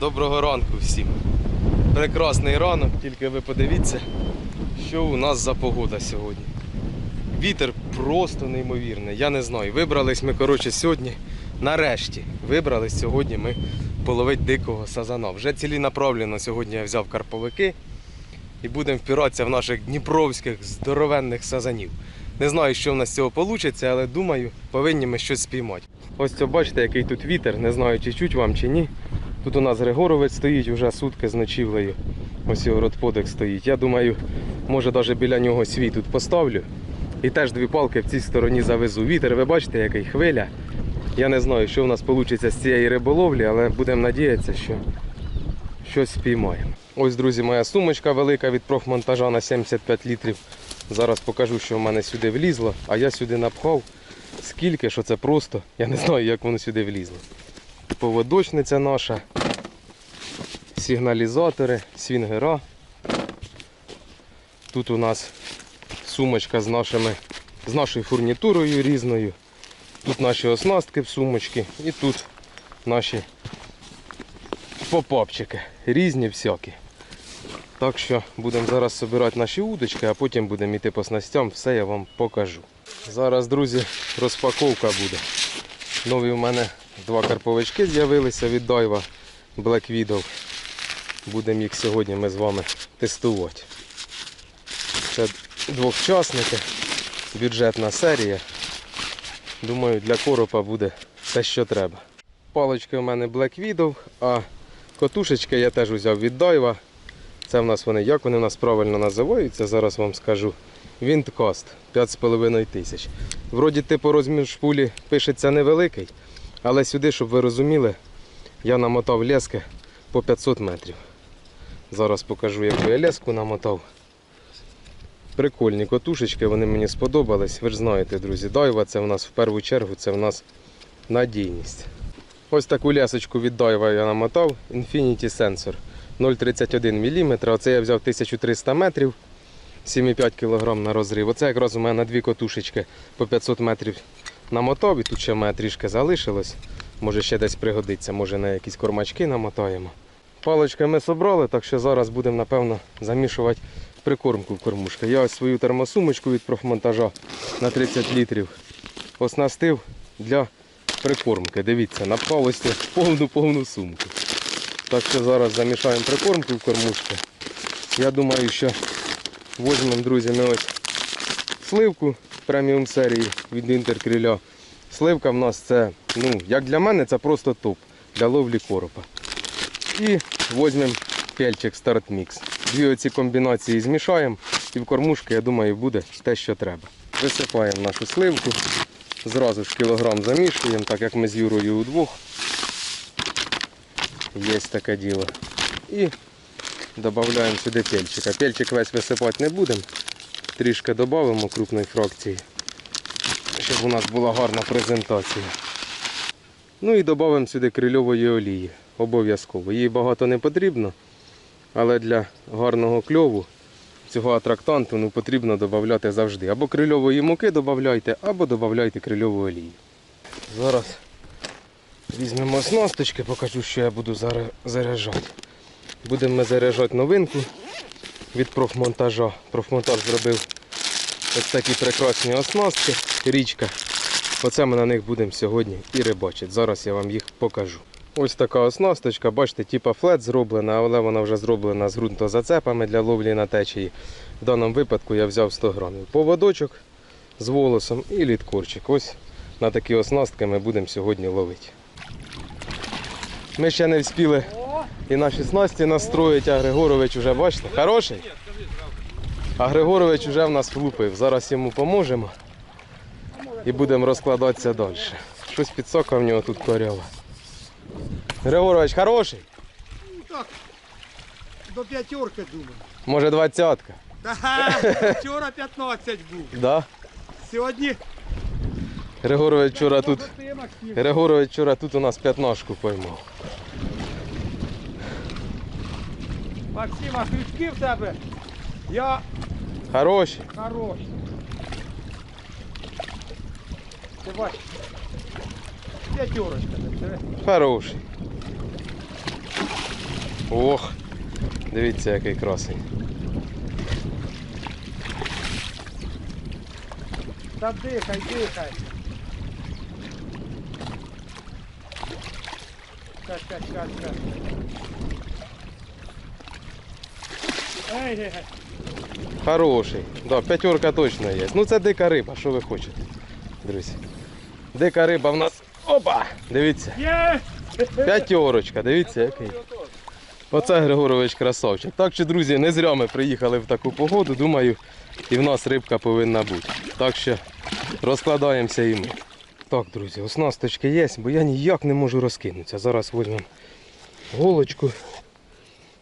Доброго ранку всім. Прекрасний ранок, тільки ви подивіться, що у нас за погода сьогодні. Вітер просто неймовірний. Я не знаю. Вибрались ми, коротше, сьогодні. Нарешті вибрались сьогодні ми половити дикого сазана. Вже цілінаправленно сьогодні я взяв карповики і будемо впиратися в наших дніпровських здоровенних сазанів. Не знаю, що в нас з цього вийде, але думаю, повинні ми щось спіймати. Ось це бачите, який тут вітер. Не знаю, чи чуть вам чи ні. Тут у нас Григоровець стоїть вже сутки з ночівлею. Ось його родподик стоїть. Я думаю, може навіть біля нього свій тут поставлю. І теж дві палки в цій стороні завезу. Вітер, ви бачите, який хвиля. Я не знаю, що в нас вийде з цієї риболовлі, але будемо надіятися, що щось спіймаємо. Ось, друзі, моя сумочка велика від профмонтажа на 75 літрів. Зараз покажу, що в мене сюди влізло, а я сюди напхав скільки, що це просто. Я не знаю, як воно сюди влізло. Поводочниця наша, сигналізатори, свінгера. Тут у нас сумочка з, нашими, з нашою фурнітурою різною. Тут наші оснастки в сумочці і тут наші попапчики. Різні всякі. Так що будемо зараз збирати наші удочки, а потім будемо йти по снастям, все я вам покажу. Зараз, друзі, розпаковка буде. Нові у мене два карповички з'явилися від Дайва Black Widow. Будемо їх сьогодні ми з вами тестувати. Це двохчасники, бюджетна серія. Думаю, для коропа буде те, що треба. Палички у мене Black Widow, а котушечки я теж взяв від Дайва. Це в нас вони, як вони в нас правильно називаються, зараз вам скажу. Вінткаст 5,5 тисяч. Вроді типу розмір шпулі пишеться невеликий, але сюди, щоб ви розуміли, я намотав лески по 500 метрів. Зараз покажу, яку я леску намотав. Прикольні котушечки, вони мені сподобались. Ви ж знаєте, друзі, дайва це в нас в першу чергу це в нас надійність. Ось таку лясочку від дайва я намотав Infinity Sensor 0,31 мм. Оце я взяв 1300 метрів, 7,5 кг на розрив. Оце якраз у мене дві котушечки по 500 метрів намотав і тут ще в трішки залишилось. Може ще десь пригодиться, може на якісь кормачки намотаємо. Палички ми собрали, так що зараз будемо, напевно, замішувати прикормку в кормушки. Я ось свою термосумочку від профмонтажа на 30 літрів оснастив для прикормки. Дивіться, напхалося повну-повну сумку. Так що зараз замішаємо прикормку в кормушки. Я думаю, що візьмемо, друзі, ми ось сливку преміум серії від інтеркриля. Сливка в нас це, ну, як для мене, це просто топ для ловлі коропа. І візьмемо пельчик Start Mix. Дві оці комбінації змішаємо і в кормушки, я думаю, буде те, що треба. Висипаємо нашу сливку. Зразу ж кілограм замішуємо, так як ми з Юрою удвох. Є таке діло. І додаємо сюди пельчика. Пельчик весь висипати не будемо. Трішки додамо крупної фракції, щоб у нас була гарна презентація. Ну і додамо сюди крильової олії. Обов'язково. Її багато не потрібно, але для гарного кльову цього атрактанту ну, потрібно додати завжди. Або крильової муки додавайте, або додавайте крильову олію. Зараз візьмемо оснасточки, покажу, що я буду заряджати. Будемо заряджати новинку від профмонтажа. Профмонтаж зробив ось такі прекрасні оснастки, річка. Оце ми на них будемо сьогодні і рибачити. Зараз я вам їх покажу. Ось така оснасточка, бачите, типа флет зроблена, але вона вже зроблена з ґрунтозацепами для ловлі на течії. В даному випадку я взяв 100 грамів. Поводочок з волосом і літкорчик. Ось на такі оснастки ми будемо сьогодні ловити. Ми ще не встигли і на 16 настроїть, а Григорович вже, бачите, хороший. А Григорович вже в нас влупив. Зараз йому поможемо і будемо розкладатися далі. Щось підсока в нього тут коряво. Григорович хороший? Так, до п'ятерки думаю. Може двадцятка? Ага, вчора 15 був. Да? Сьогодні Григорович вчора тут. Григорович вчора тут у нас п'ятнашку поймав. Максим, а крючки в тебе? Я Хороший. хороший. Ти бачиш? П'ятерочка. Хороший. Ох, дивіться, який красень. Та дихай, дихай. Щас, щас, щас, щас. Хороший. Да, п'ятерка точно є. Ну це дика риба, що ви хочете, друзі. Дика риба в нас. Опа! Дивіться. П'ятерочка, дивіться який. Оце Григорович красавчик. Так що, друзі, не зря ми приїхали в таку погоду. Думаю, і в нас рибка повинна бути. Так що розкладаємося і ми. Так, друзі, оснасточки є, бо я ніяк не можу розкинутися. Зараз візьмемо голочку,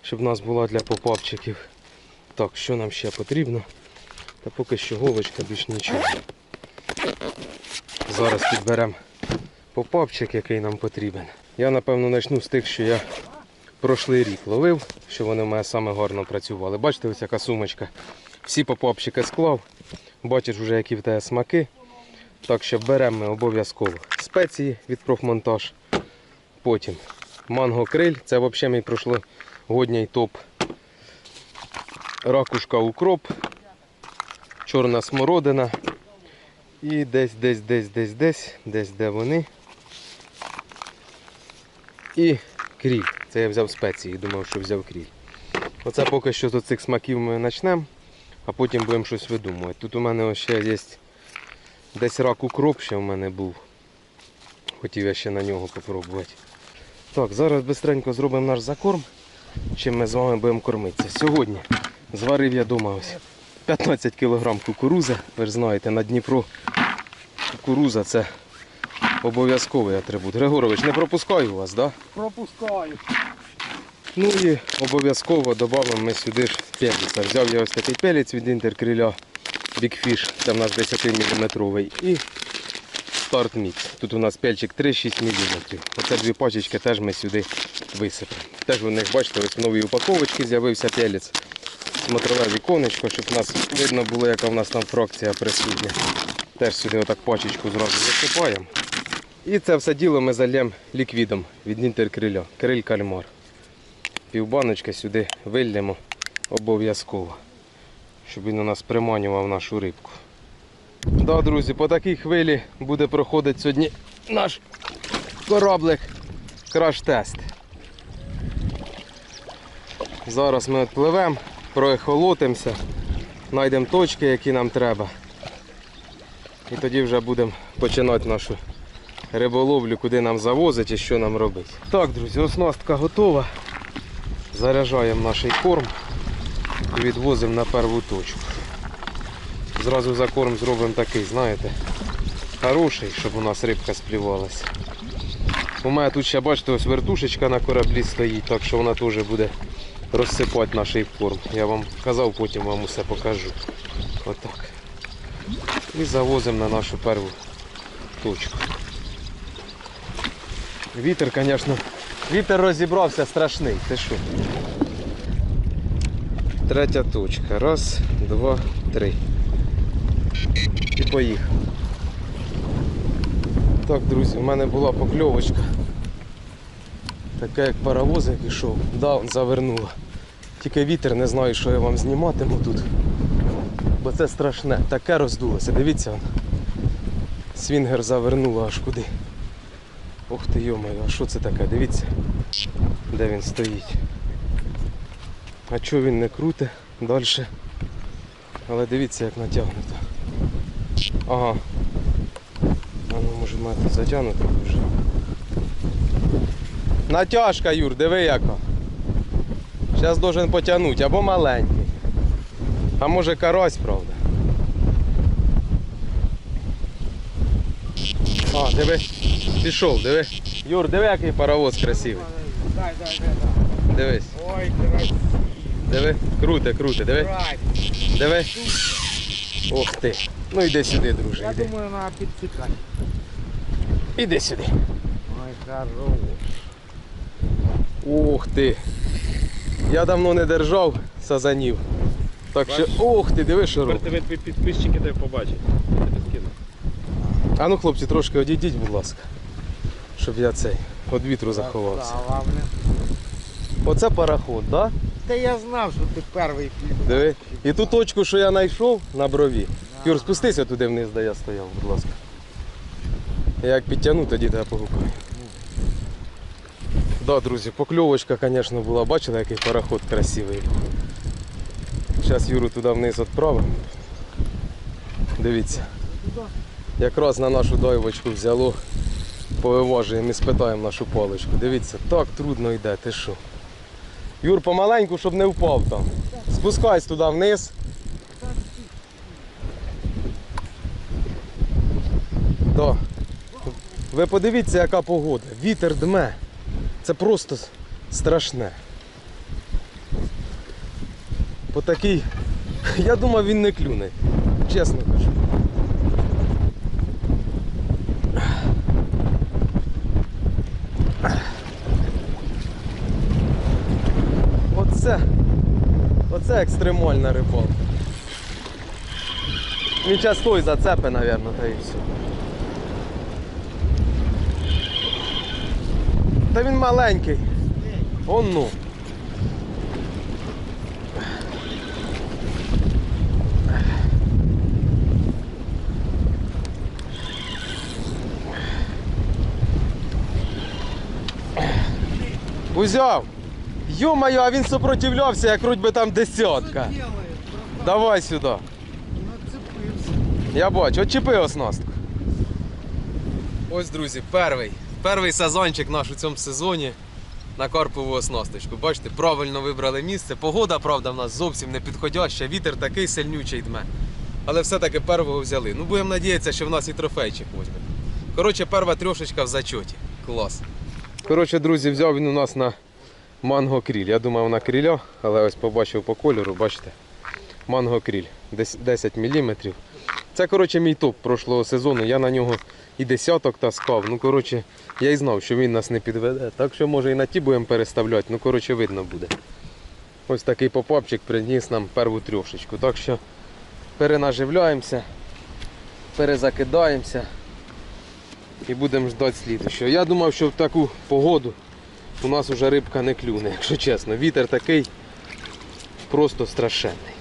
щоб в нас була для попапчиків. Так, що нам ще потрібно? Та поки що голочка більш нічого. Зараз підберемо попапчик, який нам потрібен. Я напевно почну з тих, що я прошлий рік ловив, що вони в мене саме гарно працювали. Бачите, ось яка сумочка. Всі попапчики склав. Бачиш вже, які в тебе смаки. Так що беремо ми обов'язково спеції від профмонтаж. Потім манго криль, це взагалі мій прошлогодній топ. Ракушка укроп, чорна смородина. І десь, десь, десь, десь, десь, десь де вони. І кріль. Це я взяв спеції, думав, що взяв кріль. Оце поки що з цих смаків ми почнемо, а потім будемо щось видумувати. Тут у мене ще є десь рак укроп ще в мене був. Хотів я ще на нього попробувати. Так, зараз швидко зробимо наш закорм, чим ми з вами будемо кормитися. Сьогодні зварив я вдома ось 15 кг кукурузи. Ви ж знаєте, на Дніпро кукуруза це обов'язковий атрибут. Григорович, не пропускаю вас, так? Да? Пропускаю. Ну і обов'язково додамо ми сюди ж пеліця. Взяв я ось такий пелець від інтеркриля Big Fish, це в нас 10 мм. І старт мікс. Тут у нас пельчик 3-6 мм. Оце дві пачечки теж ми сюди висипемо. Теж у них, бачите, ось в новій упаковочці з'явився пелець. Смотрове віконечко, щоб нас видно було, яка в нас там фракція присутня. Теж сюди отак пачечку зразу засипаємо. І це все діло ми зальємо ліквідом від інтеркриля. Криль кальмар півбаночки сюди вильємо обов'язково, щоб він у нас приманював нашу рибку. Да, друзі, по такій хвилі буде проходити сьогодні наш кораблик краш-тест. Зараз ми відпливемо, проехолотимося, знайдемо точки, які нам треба. І тоді вже будемо починати нашу риболовлю, куди нам завозить і що нам робити. Так, друзі, оснастка готова. Заряджаємо наш корм і відвозимо на перву точку. Зразу за корм зробимо такий, знаєте, хороший, щоб у нас рибка сплівалася. У мене тут ще, бачите, ось вертушечка на кораблі стоїть, так що вона теж буде розсипати наш корм. Я вам казав, потім вам усе покажу. Отак. І завозимо на нашу перву точку. Вітер, звісно, вітер розібрався страшний. Ти що? Третя точка. Раз, два, три. І поїхав. Так, друзі, в мене була покльовочка. Така як паровозик ішов. Да, он завернула. Тільки вітер, не знаю, що я вам зніматиму тут. Бо це страшне. Таке роздулося. Дивіться. Свінгер завернула аж куди. Ух ти йомаю, а що це таке? Дивіться, де він стоїть. А чого він не круте далі? Але дивіться як натягнуто. Ага. А ну може мати затягнуто вже. Натяжка, Юр, диви яка. Зараз должен потягнути, або маленький. А може карась, правда. А, диви. Пішов, диви. Юр, диви, який паровоз красивий. Дай, дай, дай, дай. Дивись. Ой, красиво. Диви. Круте, круте, диви. Диви. Ох ти. Ну йди сюди, друже. Я думаю, на підсікати. Іди сюди. Ой, хорош. Ух ти. Я давно не держав сазанів. Так що, ох ти, диви, що Тепер тебе твої підписчики тебе побачать. А ну хлопці, трошки одійдіть, будь ласка. Щоб я цей від вітру заховався. Оце пароход, так? Да? Та я знав, що ти перший клюв. Диви. І ту точку, що я знайшов на брові. Юр, спустися туди вниз, де я стояв, будь ласка. Як підтягну, тоді тебе погукаю. Да, друзі, покльовочка, звісно, була. Бачили, який пароход красивий. Зараз Юру туди вниз відправимо. Дивіться. Якраз на нашу дойвочку взяло. Повиважуємо і спитаємо нашу паличку. Дивіться, так трудно йде, ти що? Юр, помаленьку, щоб не впав там. Спускайся туди вниз. Да. Ви подивіться, яка погода. Вітер дме. Це просто страшне. По такій. Я думав, він не клюне. Чесно кажу. Оце. Оце екстремальна рибалка. Він час той зацепи, мабуть, та і все. Та він маленький. Он ну. Узяв. Йо-моє, а він сопротивлявся, як вроді би там десятка. Давай сюди. Я бачу, отчепи оснастку. Ось, друзі, перший. Перший сезончик наш у цьому сезоні на карпову оснасточку. Бачите, правильно вибрали місце. Погода, правда, в нас зовсім не підходяща. Вітер такий сильнючий дме. Але все-таки первого взяли. Ну, будемо надіятися, що в нас і трофейчик возьме. Коротше, перша трьошечка в зачоті. Клас. Коротше, друзі, взяв він у нас на манго кріль. Я думав на кріля, але ось побачив по кольору, бачите. Манго кріль. 10 мм. Це, коротше, мій топ прошлого сезону. Я на нього і десяток таскав. Ну, коротше, я і знав, що він нас не підведе. Так що, може, і на ті будемо переставляти. Ну, коротше, видно буде. Ось такий попапчик приніс нам перву трьошечку. Так що перенаживляємося, перезакидаємося і будемо ждати слідущого. Я думав, що в таку погоду у нас вже рибка не клюне, якщо чесно. Вітер такий просто страшенний.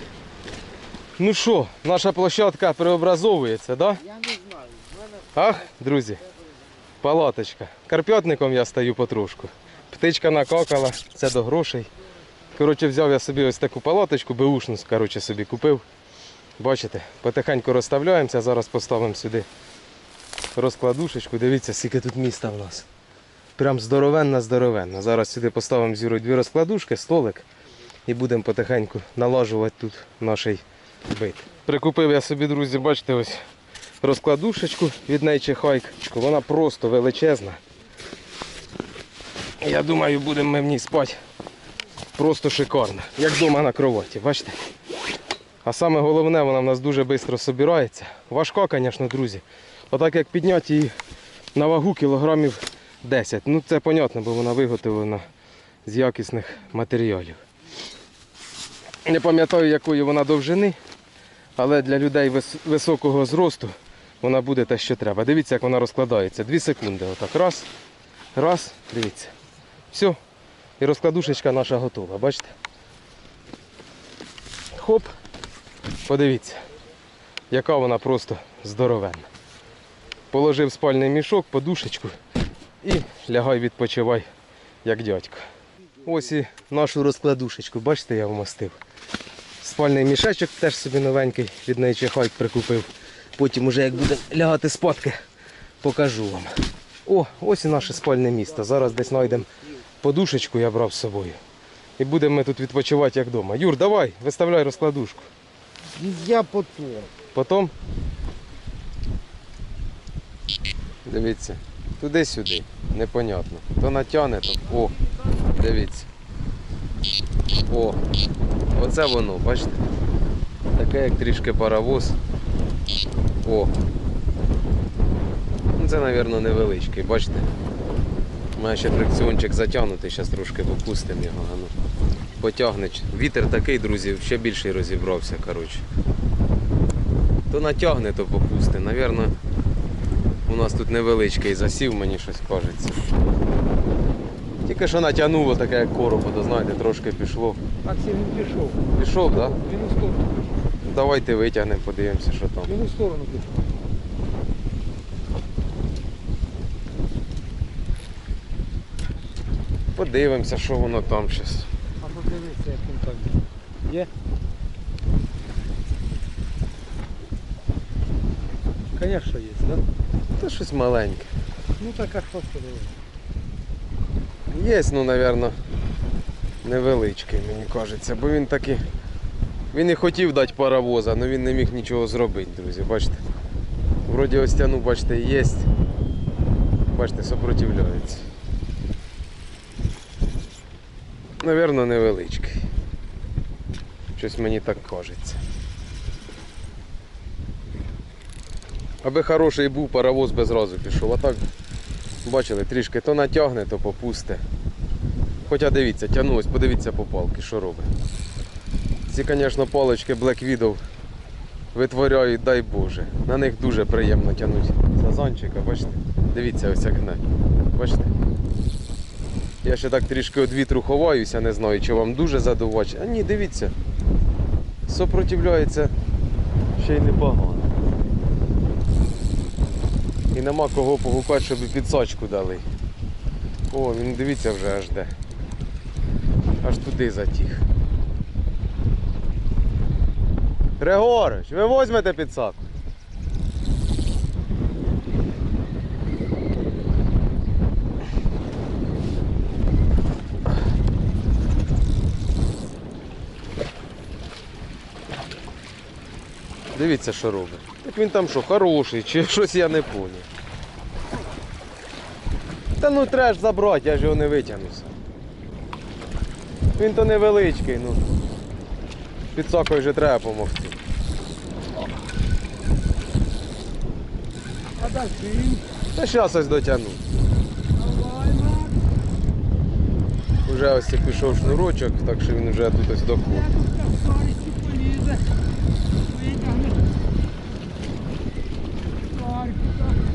Ну що, наша площадка преобразовується, так? Да? Я не знаю. Ах, друзі, палаточка. Карп'ятником я стою потрошку. Птичка накакала, це до грошей. Коротше, взяв я собі ось таку палаточку, беушну, коротше, собі купив. Бачите, потихеньку розставляємося, зараз поставимо сюди розкладушечку. Дивіться, скільки тут міста в нас. Прям здоровенна, здоровенна. Зараз сюди поставимо зіру дві розкладушки, столик і будемо потихеньку налажувати тут наш бит. Прикупив я собі, друзі, бачите, ось розкладушечку від Nature Hike. Вона просто величезна. Я думаю, будемо ми в ній спати. Просто шикарно. Як вдома на кроваті, бачите? А саме головне, вона в нас дуже швидко собирається. Важка, звісно, друзі. Отак як підняти її на вагу кілограмів 10. Ну це понятно, бо вона виготовлена з якісних матеріалів. Не пам'ятаю, якої вона довжини, але для людей високого зросту вона буде те, що треба. Дивіться, як вона розкладається. Дві секунди. Отак. Раз, раз, дивіться. Все. І розкладушечка наша готова. Бачите? Хоп. Подивіться, яка вона просто здоровенна. Положив спальний мішок, подушечку і лягай відпочивай, як дядько. Ось і нашу розкладушечку, бачите, я вмостив. Спальний мішечок теж собі новенький від Nature Hike прикупив. Потім уже як буде лягати спадки, покажу вам. О, ось і наше спальне місто. Зараз десь знайдемо подушечку, я брав з собою. І будемо ми тут відпочивати як вдома. Юр, давай, виставляй розкладушку. я потом. Потім. Дивіться. Туди-сюди. Непонятно. То натягне, то. О, дивіться. О. Оце воно, бачите? Таке як трішки паровоз. О. Ну, Це, мабуть, невеличкий, бачите? Мене ще фрикціончик затягнутий, зараз трошки попустимо його. ну. Потягне. Вітер такий, друзі, ще більший розібрався, коротше. То натягне, то попусти. Навірно, у нас тут невеличкий засів, мені щось кажеться. Тільки що натягнуло таке, як коропа, то знаєте, трошки пішло. Максим він пішов. Пішов, так? Да? Він у сторону пішов. Давайте витягнемо, подивимося, що там. Він у сторону пішов. Подивимося, що воно там зараз. А подивися, як він там. Є? Звісно, є, так? Да? Та щось маленьке. Ну так а що подивись. Є, ну, напевно, невеличкий, мені кажеться, бо він такий. Він і хотів дати паровоза, але він не міг нічого зробити, друзі. Бачите? Вроді ось тяну, бачите, є. Бачите, сопротивляється. Навірно, невеличкий. Щось мені так кажеться. Аби хороший був, паровоз би зразу пішов. А так, бачили, трішки то натягне, то попусте. Хоча дивіться, тягну, ось подивіться по палки, що робить. Ці, звісно, палички Black Widow витворяють, дай Боже. На них дуже приємно тягнути сазанчика, бачите? Дивіться, ось як гне. Бачите? Я ще так трішки від вітру ховаюся, не знаю, чи вам дуже задувати. А ні, дивіться. Сопротивляється ще й непогано. І нема кого погукати, щоб підсачку дали. О, він дивіться вже аж де. Аж туди затіг. Григорич, ви возьмете підсаку? Дивіться, що робить. Так він там що, хороший, чи щось я не поняв. Та ну треба ж забрати, я ж його не витягнуся. Він то невеличкий, ну. Під сокою вже треба допомогти. А далі. Та зараз ось дотягну. Уже ось пішов шнурочок, так що він вже тут ось доходить.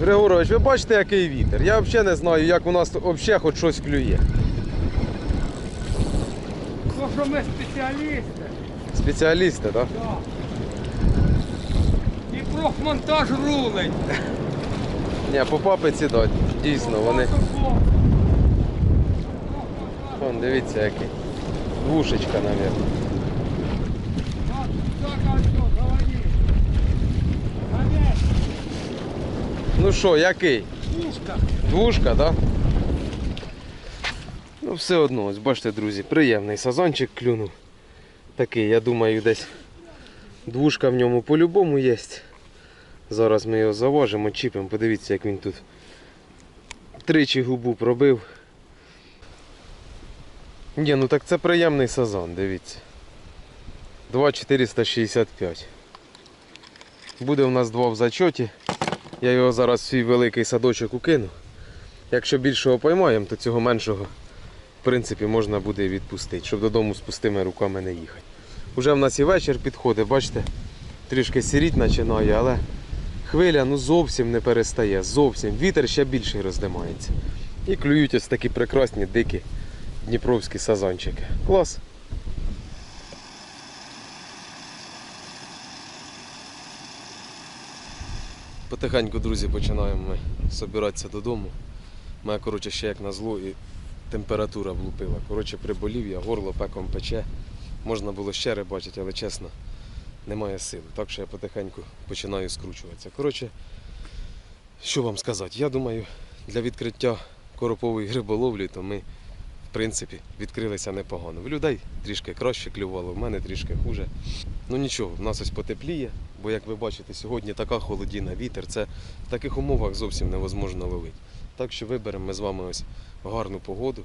Григорович, ви бачите, який вітер? Я взагалі не знаю, як у нас взагалі хоч щось клює. То, що ми спеціалісти. Спеціалісти, так? Да. І профмонтаж рулить. Ні, по папиці да, дійсно, вони. Вон, дивіться який. Двушечка, мабуть. Ну що, який? Двушка, Двушка, так? Ну все одно, ось бачите, друзі, приємний сазанчик клюнув. Такий, я думаю, десь двушка в ньому по-любому є. Зараз ми його заважимо, чіпимо, подивіться, як він тут тричі губу пробив. Ні, ну так це приємний сазан, дивіться. 2,465. Буде у нас два в зачоті. Я його зараз в свій великий садочок укину. Якщо більшого поймаємо, то цього меншого в принципі можна буде відпустити, щоб додому з пустими руками не їхати. Уже в нас і вечір підходить, бачите, трішки сіріть починає, але хвиля ну зовсім не перестає. Зовсім. Вітер ще більше роздимається. І клюють ось такі прекрасні дикі дніпровські сазанчики. Клас. Потихеньку, друзі, починаємо ми збиратися додому. Мене, коротше, ще як на зло і температура влупила. Коротше, приболів я, горло пеком пече. Можна було ще рибачити, але чесно, немає сили. Так що я потихеньку починаю скручуватися. Коротше, що вам сказати? Я думаю, для відкриття коропової риболовлі, то ми, в принципі, відкрилися непогано. В людей трішки краще клювало, в мене трішки хуже. Ну нічого, в нас ось потепліє, бо як ви бачите, сьогодні така холодіна, вітер, це в таких умовах зовсім невозможно ловити. Так що виберемо ми з вами ось гарну погоду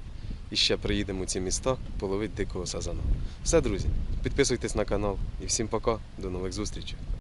і ще приїдемо у ці міста половити дикого сазана. Все, друзі, підписуйтесь на канал і всім пока, до нових зустрічей.